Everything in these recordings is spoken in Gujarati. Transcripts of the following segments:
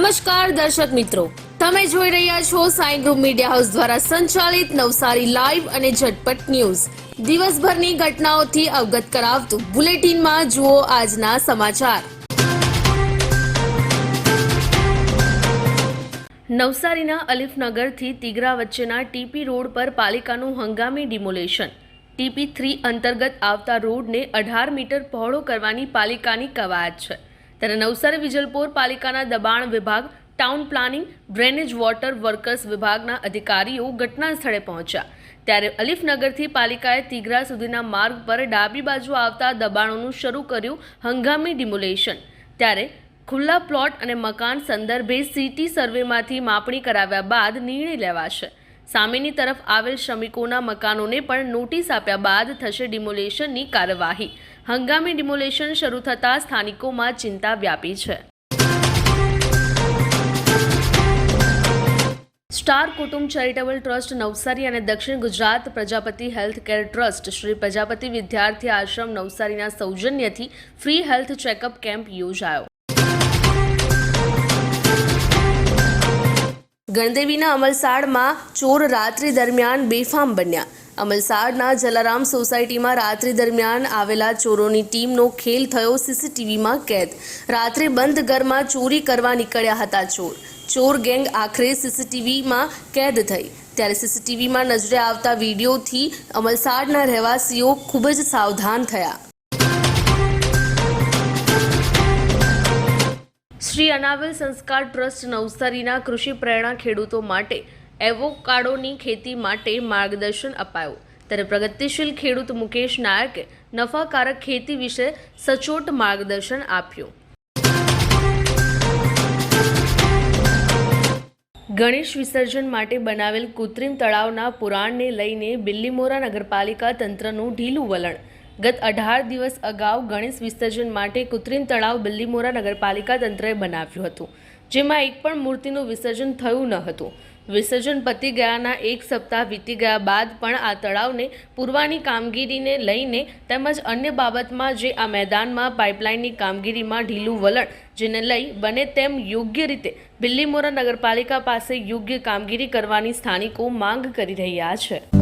નમસ્કાર દર્શક મિત્રો. તમે જોઈ રહ્યા છો સાઈ ગ્રુપ મીડિયા હાઉસ દ્વારા સંચાલિત નવસારી લાઈવ અને ઝટપટ ન્યૂઝ. દિવસભરની ઘટનાઓથી અવગત કરાવતું બુલેટિનમાં જુઓ આજના સમાચાર. નવસારીના અલીફનગરથી તિગરા વચ્ચેના ટીપી રોડ પર પાલિકાનું હંગામી ડિમોલેશન. ટીપી થ્રી અંતર્ગત આવતા રોડને અઢાર મીટર પહોળો કરવાની પાલિકાની કવાયત છે. ત્યારે નવસારી વિજલપોર પાલિકાના દબાણ વિભાગ, town planning, drainage water workers વિભાગના અધિકારીઓ ઘટના સ્થળે પહોંચ્યા. ત્યારે અલીફનગરથી પાલિકાએ તિગરા સુધીના માર્ગ પર ડાબી બાજુ આવતા દબાણોનું શરૂ કર્યું હંગામી ડિમોલેશન. ત્યારે ખુલ્લા પ્લોટ અને મકાન સંદર્ભે સિટી સર્વેમાંથી માપણી કરાવ્યા બાદ નિર્ણય લેવાશે. સામેની તરફ આવેલ શ્રમિકોના મકાનોને પણ નોટિસ આપ્યા બાદ થશે ડિમોલેશનની કાર્યવાહી. હંગામી ડિમોલેશન શરૂ થતાં સ્થાનિકોમાં ચિંતા વ્યાપી છે. સ્ટાર કુટુંબ ચેરિટેબલ ટ્રસ્ટ નવસારી અને દક્ષિણ Gujarat Prajapati health care trust Shri Prajapati Vidyarthi Ashram નવસારીના સૌજન્યથી ફ્રી હેલ્થ ચેકઅપ કેમ્પ યોજાયો. ગણદેવીના અમલસાડમાં ચોર રાત્રિ દરમિયાન બેફામ બન્યા. અમલસાડના જલારામ સોસાયટીમાં રાત્રિ દરમિયાન આવેલા ચોરોની ટીમનો ખેલ થયો સીસીટીવીમાં કેદ. રાત્રે બંધ ઘરમાં ચોરી કરવા નીકળ્યા હતા ચોર. ચોર ગેંગ આખરે સીસીટીવીમાં કેદ થઈ. ત્યારે સીસીટીવીમાં નજરે આવતા વિડીયોથી અમલસાડના રહેવાસીઓ ખૂબ જ સાવધાન થયા. શ્રી અનાવિલ સંસ્કાર ટ્રસ્ટ નવસારીના કૃષિ પ્રેરણા ખેડૂતો માટે એવોકાડોની ખેતી માટે માર્ગદર્શન અપાયું. ત્યારે પ્રગતિશીલ ખેડૂત મુકેશ નાયકે નફાકારક ખેતી વિશે સચોટ માર્ગદર્શન આપ્યું. ગણેશ વિસર્જન માટે બનાવેલ કૃત્રિમ તળાવના પુરાણને લઈને બિલ્લીમોરા નગરપાલિકા તંત્રનું ઢીલું વલણ. ગત અઢાર દિવસ અગાઉ ગણેશ વિસર્જન માટે કૃત્રિમ તળાવ બિલ્લીમોરા નગરપાલિકા તંત્રએ બનાવ્યું હતું, જેમાં એક પણ મૂર્તિનું વિસર્જન થયું ન હતું. વિસર્જન પતી ગયાના એક સપ્તાહ વીતી ગયા બાદ પણ આ તળાવને પૂરવાની કામગીરીને લઈને તેમજ અન્ય બાબતમાં જે આ મેદાનમાં પાઇપલાઇનની કામગીરીમાં ઢીલું વલણ જેને લઈ બને તેમ યોગ્ય રીતે બિલ્લીમોરા નગરપાલિકા પાસે યોગ્ય કામગીરી કરવાની સ્થાનિકો માંગ કરી રહ્યા છે.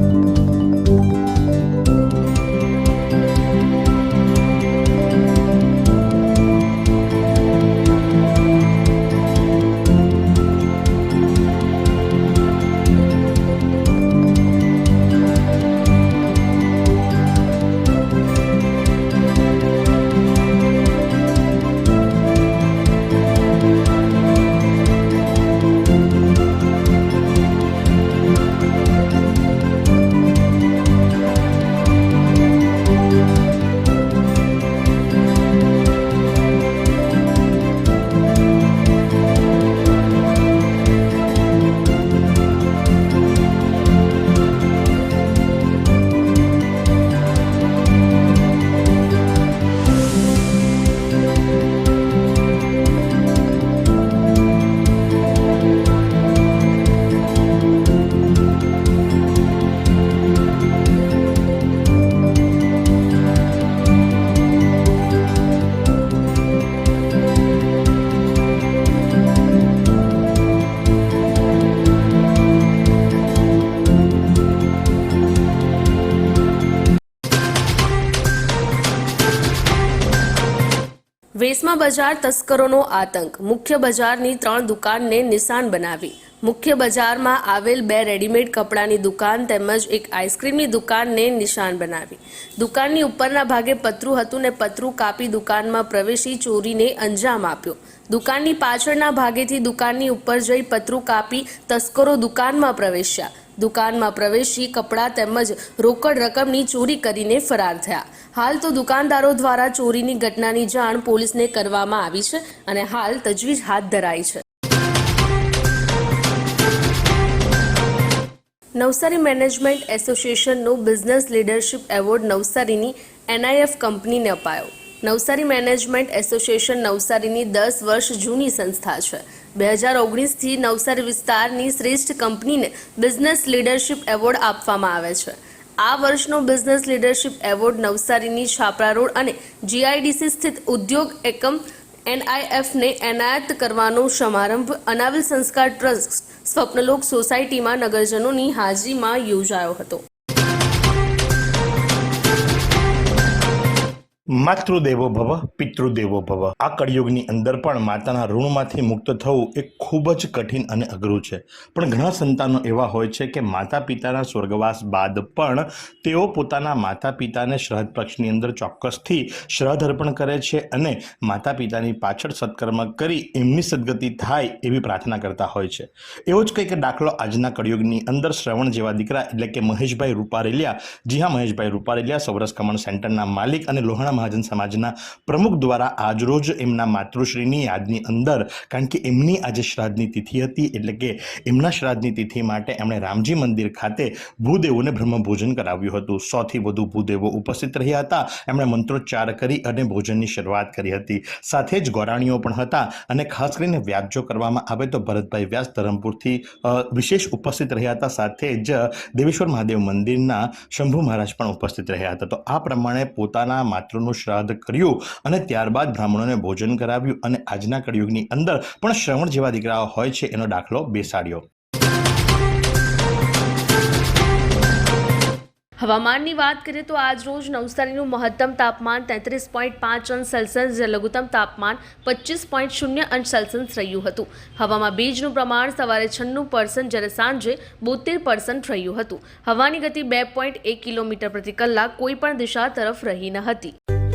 વેસમા બજાર તસ્કરોનો આતંક. મુખ્ય બજારની ત્રણ દુકાનને નિશાન બનાવી. મુખ્ય બજારમાં આવેલ બે રેડીમેડ કપડાની દુકાન તેમજ એક આઈસ્ક્રીમની દુકાનને નિશાન બનાવી. દુકાનની ઉપરના ભાગે પતરું હતું ને પતરું કાપી દુકાનમાં પ્રવેશી ચોરીને અંજામ આપ્યો. દુકાનની પાછળના ભાગેથી દુકાનની ઉપર જઈ પતરું કાપી તસ્કરો દુકાનમાં પ્રવેશ્યા. દુકાનમાં પ્રવેશી કપડાં તેમજ રોકડ રકમની ચોરી કરીને ફરાર થયા. હાલ તો દુકાનદારો દ્વારા ચોરીની ઘટનાની જાણ પોલીસને કરવામાં આવી છે અને હાલ તજવીજ હાથ ધરાઈ છે. નવસારી મેનેજમેન્ટ એસોસિએશનનો બિઝનેસ લીડરશિપ એવોર્ડ નવસારીની એનઆઈએફ કંપનીને અપાયો. નવસારી મેનેજમેન્ટ એસોસિએશન નવસારીની દસ વર્ષ જૂની સંસ્થા છે. બે હજાર ઓગણીસથી નવસારી વિસ્તારની શ્રેષ્ઠ કંપનીને બિઝનેસ લીડરશિપ એવોર્ડ આપવામાં આવે છે. આ વર્ષનો બિઝનેસ લીડરશિપ એવોર્ડ નવસારીની છાપરા રોડ અને જીઆઈડીસી સ્થિત ઉદ્યોગ એકમ એનઆઈએફને એનાયત કરવાનો સમારંભ અનાવિલ સંસ્કાર ટ્રસ્ટ સ્વપ્નલોક સોસાયટીમાં નગરજનોની હાજરીમાં યોજાયો હતો. માતૃદેવો ભવ, પિતૃદેવો ભવ. આ કળિયુગની અંદર પણ માતાના ઋણમાંથી મુક્ત થવું એ ખૂબ જ કઠિન અને અઘરું છે. પણ ઘણા સંતાનો એવા હોય છે કે માતા પિતાના સ્વર્ગવાસ બાદ પણ તેઓ પોતાના માતા પિતાને શ્રાદ્ધ પક્ષની અંદર ચોક્કસથી શ્રાદ્ધ અર્પણ કરે છે અને માતા પિતાની પાછળ સત્કર્મ કરી એમની સદગતિ થાય એવી પ્રાર્થના કરતા હોય છે. એવો જ કંઈક દાખલો આજના કળિયુગની અંદર શ્રવણ જેવા દીકરા એટલે કે મહેશભાઈ રૂપારેલિયા. જી હા, મહેશભાઈ રૂપારેલિયા સૌરસ કમણ સેન્ટરના માલિક અને લોહાણા મહાજન સમાજના પ્રમુખ દ્વારા આજરોજ એમના માતૃશ્રીની યાદની અંદર, કારણ કે એમની આજે શ્રાદ્ધની તિથિ હતી, એટલે કે એમના શ્રાદ્ધની તિથિ માટે એમણે રામજી મંદિર ખાતે ભૂદેવોને બ્રહ્મભોજન કરાવ્યું હતું. સોથી વધુ ભૂદેવો ઉપસ્થિત રહ્યા હતા. એમણે મંત્રોચ્ચાર કરી અને ભોજનની શરૂઆત કરી હતી. સાથે જ ગોરાણીઓ પણ હતા અને ખાસ કરીને વ્યાજો કરવામાં આવે તો ભરતભાઈ વ્યાસ ધરમપુરથી વિશેષ ઉપસ્થિત રહ્યા હતા. સાથે જ દેવેશ્વર મહાદેવ મંદિરના શંભુ મહારાજ પણ ઉપસ્થિત રહ્યા હતા. તો આ પ્રમાણે પોતાના માતૃનું શ્રાદ્ધ કર્યું અને ત્યારબાદ બ્રાહ્મણોને ભોજન કરાવ્યું અને આજના કળિયુગની અંદર પણ શ્રવણ જેવા દીકરાઓ હોય છે એનો દાખલો બેસાડ્યો. હવામાનની વાત કરીએ તો આજ રોજ નવસારીનું મહત્તમ તાપમાન તેત્રીસ પોઈન્ટ પાંચ અંશ સેલ્સિયસ, જે લઘુત્તમ તાપમાન પચીસ પોઈન્ટ શૂન્ય અંશ સેલ્સિયસ રહ્યું હતું. હવામાં ભેજનું પ્રમાણ સવારે છન્નું પર્સન્ટ જ્યારે સાંજે બોતેર પર્સન્ટ રહ્યું હતું. હવાની ગતિ બે પોઈન્ટ એક કિલોમીટર પ્રતિ કલાક કોઈ પણ દિશા તરફ રહી ન હતી.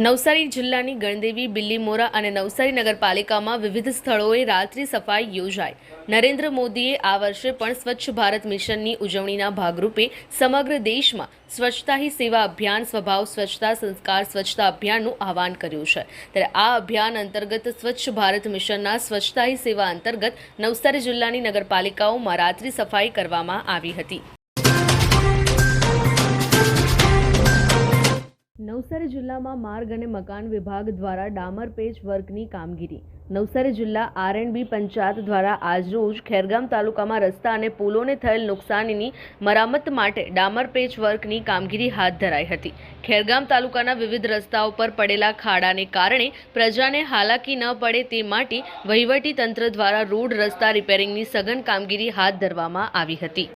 નવસારી જિલ્લાની ગણદેવી, બિલ્લીમોરા અને નવસારી નગરપાલિકામાં વિવિધ સ્થળોએ રાત્રિ સફાઈ યોજાઈ. નરેન્દ્ર મોદીએ આ વર્ષે પણ સ્વચ્છ ભારત મિશનની ઉજવણીના ભાગરૂપે સમગ્ર દેશમાં સ્વચ્છતા હી સેવા અભિયાન, સ્વભાવ સ્વચ્છતા, સંસ્કાર સ્વચ્છતા અભિયાનનું આહવાન કર્યું છે. ત્યારે આ અભિયાન અંતર્ગત સ્વચ્છ ભારત મિશનના સ્વચ્છતા હી સેવા અંતર્ગત નવસારી જિલ્લાની નગરપાલિકાઓમાં રાત્રિ સફાઈ કરવામાં આવી હતી. નવસારી જિલ્લામાં માર્ગ અને મકાન વિભાગ દ્વારા ડામર પેચ વર્કની કામગીરી. નવસારી જિલ્લા બી પંચાયત દ્વારા આજરોજ ખેરગામ તાલુકામાં રસ્તા અને પુલોને થયેલ નુકસાનીની મરામત માટે ડામર પેચ વર્કની કામગીરી હાથ ધરાઈ હતી. ખેરગામ તાલુકાના વિવિધ રસ્તાઓ પર પડેલા ખાડાને કારણે પ્રજાને હાલાકી ન પડે તે માટે વહીવટી તંત્ર દ્વારા રોડ રસ્તા રિપેરિંગની સઘન કામગીરી હાથ ધરવામાં આવી હતી.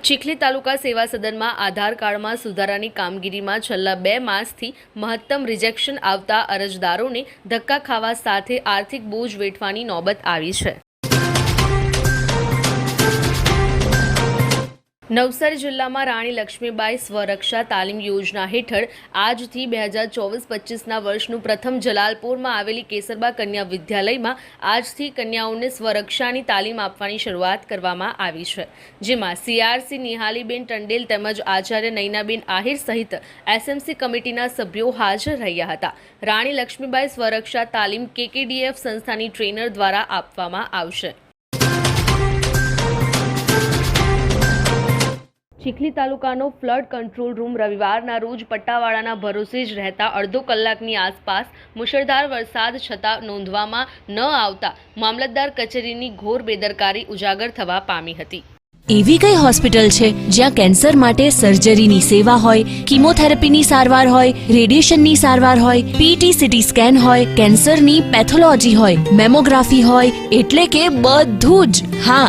ચીખલી તાલુકા સેવા સદનમાં આધાર કાર્ડમાં સુધારાની કામગીરીમાં છેલ્લા બે માસથી મહત્તમ રિજેક્શન આવતા અરજદારોને ધક્કા ખાવા સાથે આર્થિક બોજ વેઠવાની નોબત આવી છે. નવસારી જિલ્લામાં રાણી લક્ષ્મીબાઈ સ્વરક્ષા તાલીમ યોજના હેઠળ આજથી બે હજાર ચોવીસ પચીસના વર્ષનું પ્રથમ જલાલપુરમાં આવેલી કેસરબા કન્યા વિદ્યાલયમાં આજથી કન્યાઓને સ્વરક્ષાની તાલીમ આપવાની શરૂઆત કરવામાં આવી છે. જેમાં સીઆરસી નિહાલીબેન ટંડેલ તેમજ આચાર્ય નૈનાબેન આહિર સહિત એસએમસી કમિટીના સભ્યો હાજર રહ્યા હતા. રાણી લક્ષ્મીબાઈ સ્વરક્ષા તાલીમ કેકેડીએફ સંસ્થાની ટ્રેનર દ્વારા આપવામાં આવશે. ચીખલી તાલુકાનો ફ્લડ કંટ્રોલ રૂમ રવિવારના રોજ પટ્ટાવાળાના ભરોસે જ રહેતા અડધો કલાકની આસપાસ મુશળધાર વરસાદ છતાં નોંધવામાં ન આવતા મામલતદાર કચેરીની ઘોર બેદરકારી ઉજાગર થવા પામી હતી. એવી કઈ હોસ્પિટલ છે જ્યાં કેન્સર માટે સર્જરીની સેવા હોય, કિમોથેરાપીની સારવાર હોય, રેડિયેશનની સારવાર હોય પીટી સીટી સ્કેન હોય, કેન્સરની પેથોલોજી હોય, મેમોગ્રાફી હોય, એટલે કે બધું જ. હા